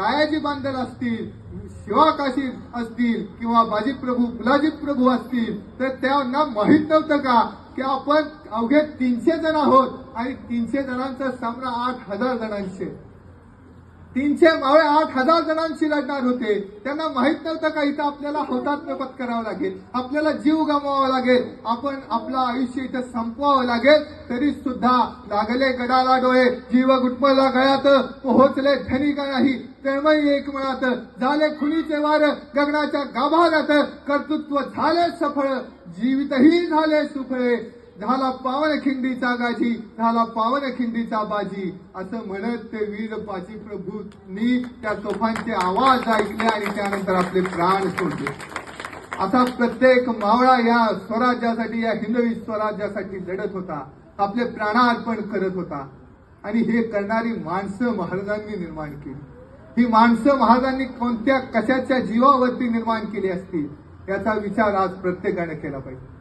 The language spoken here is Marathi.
रायाजी बांधल असतील शिवाकाशी असतील किंवा बाजी प्रभू फुलाजी प्रभू असतील तर त्यांना माहीत नव्हतं का की आपण अवघे तीनशे जण आहोत आणि तीनशे जणांचा सामना आठ हजार जणांशी तीनशे मावळे आठ हजार जणांशी लढणार होते. त्यांना माहीत नव्हतं का इथं आपल्याला होतात पत्करावं लागेल? आपल्याला जीव गमवावा लागेल. आपण आपलं आयुष्य इथं संपवावं लागेल. तरी सुद्धा लागले गडाला डोळे. जीव गुटमला गळ्यात. पोहोचले धनी का नाही? तळमळी एक मनात. झाले खुनीचे वार. गगनाच्या गाभाऱ्यात. कर्तृत्व झाले सफळ. जीवितही झाले सुफळे. झाला पावन खिंडीचा गाजी झाला पावन खिंडीचा बाजी. असं म्हणत ते वीर पाची प्रभूंनी त्या तोफांचे आवाज ऐकले आणि त्यानंतर आपले प्राण सोडले. आता प्रत्येक मावळा या स्वराज्यासाठी या हिंदवी स्वराज्यासाठी लढत होता. आपले प्राणार्पण करत होता. आणि हे करणारी माणसं महाराजांनी निर्माण केली. ही माणसं महाराजांनी कोणत्या कशाच्या जीवावरती निर्माण केली असतील याचा विचार आज प्रत्येकाने केला पाहिजे.